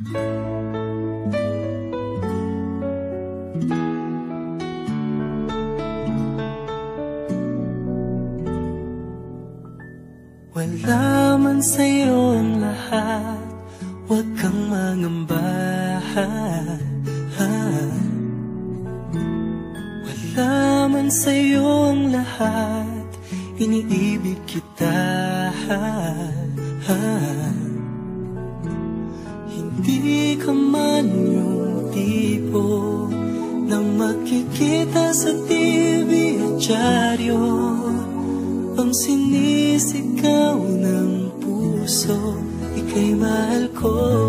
Wala man sa'yo ang lahat. Huwag kang mangamba Wala man sa'yo ang lahat. Iniibig kita Hindi ka man yung tipo Na makikita sa TV at dyaryo. Ang sinisigaw ng puso Ika'y mahal ko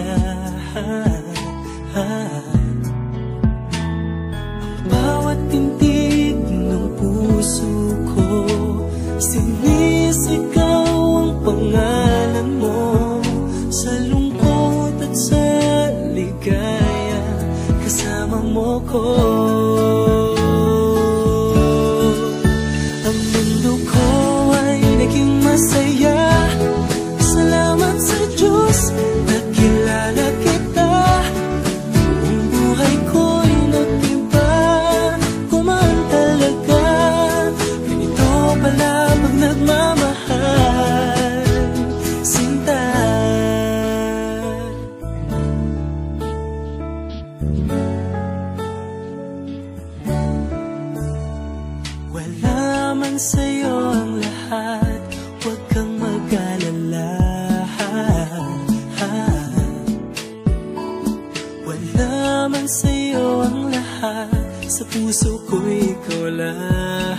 Ang bawat tintig ng puso ko Sinisigaw ang pangalan mo Sa lungkot at sa ligaya. Kasama mo ko Wala man sa'yo ang lahat Huwag kang mag-alala. Wala man sa'yo ang lahat Sa puso ko ikaw lang.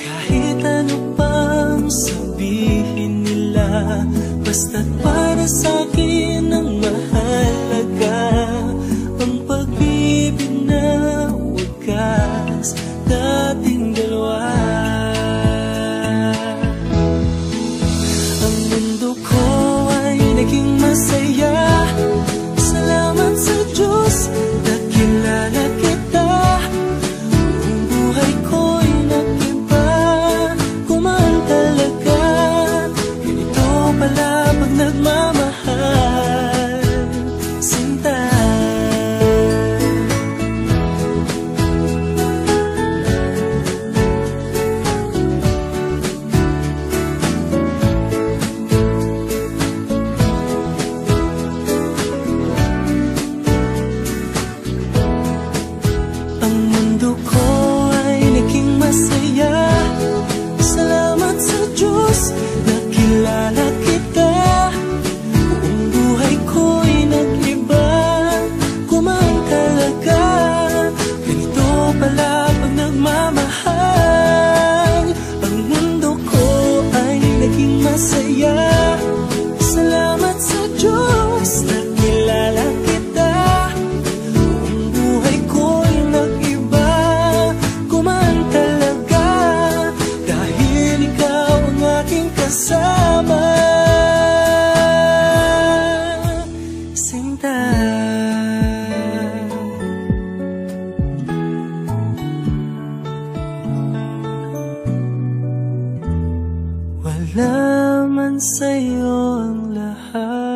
Kahit ano pang sabihin nila Basta't para sa'kin Wala man sa'yo ang lahat